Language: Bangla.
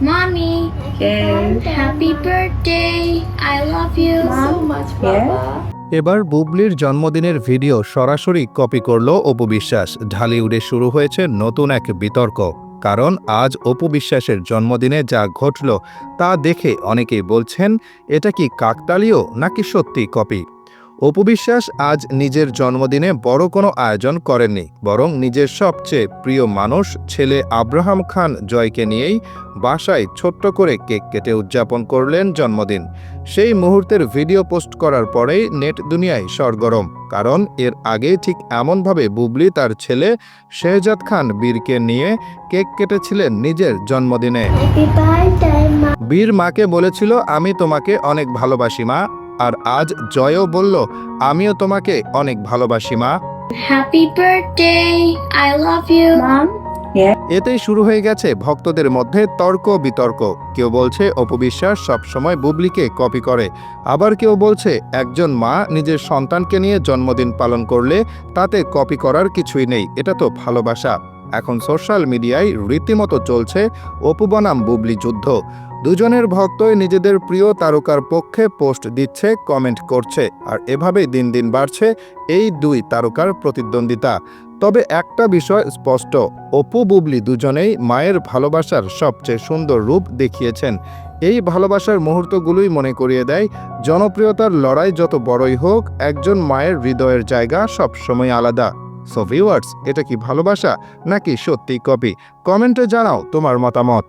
Mommy, happy birthday. I love you. So much, Papa. এবার বুবলির জন্মদিনের ভিডিও সরাসরি কপি করল অপু বিশ্বাস। ঢালিউডে শুরু হয়েছে নতুন এক বিতর্ক। কারণ আজ অপু বিশ্বাসের জন্মদিনে যা ঘটল তা দেখে অনেকেই বলছেন এটা কি কাকতালীয় নাকি সত্যি কপি? অপু বিশ্বাস আজ নিজের জন্মদিনে বড় কোনো আয়োজন করেননি বরং নিজের সবচেয়ে প্রিয় মানুষ ছেলে আব্রাহাম খান জয়কে নিয়েই বাসায় ছোট্ট করে কেক কেটে উদযাপন করলেন জন্মদিন। সেই মুহূর্তের ভিডিও পোস্ট করার পরেই নেট দুনিয়ায় সরগরম কারণ এর আগে ঠিক এমনভাবে বুবলি তার ছেলে শেহজাদ খান বীরকে নিয়ে কেক কেটেছিলেন নিজের জন্মদিনে. বীর মাকে বলেছিল আমি তোমাকে অনেক ভালোবাসি মা। আর আজ জয়ও বলল আমিও তোমাকে অনেক ভালোবাসি মা Happy birthday. I love you. Mom. এতেই শুরু হয়ে গেছে ভক্তদের মধ্যে তর্ক বিতর্ক কেউ বলছে অপবিশ্বাস সবসময় বুবলিকে কপি করে আবার কেউ বলছে একজন মা নিজের সন্তানকে নিয়ে জন্মদিন পালন করলে তাতে কপি করার কিছুই নেই এটা তো ভালোবাসা এখন সোশ্যাল মিডিয়ায় রীতিমতো চলছে অপু বনাম বুবলি যুদ্ধ দুজনের ভক্তই নিজেদের প্রিয় তারকার পক্ষে পোস্ট দিচ্ছে, কমেন্ট করছে, আর এভাবেই দিন দিন বাড়ছে এই দুই তারকার প্রতিদ্বন্দ্বিতা। তবে একটা বিষয় স্পষ্ট, অপু বুবলি দুজনেই মায়ের ভালোবাসার সবচেয়ে সুন্দর রূপ দেখিয়েছেন। এই ভালোবাসার মুহূর্তগুলোই মনে করিয়ে দেয়, জনপ্রিয়তার লড়াই যত বড়ই হোক, একজন মায়ের হৃদয়ের জায়গা সবসময় আলাদা। সো ভিউয়ার্স এটা কি ভালোবাসা নাকি সত্যি কপি? কমেন্টে জানাও তোমার মতামত।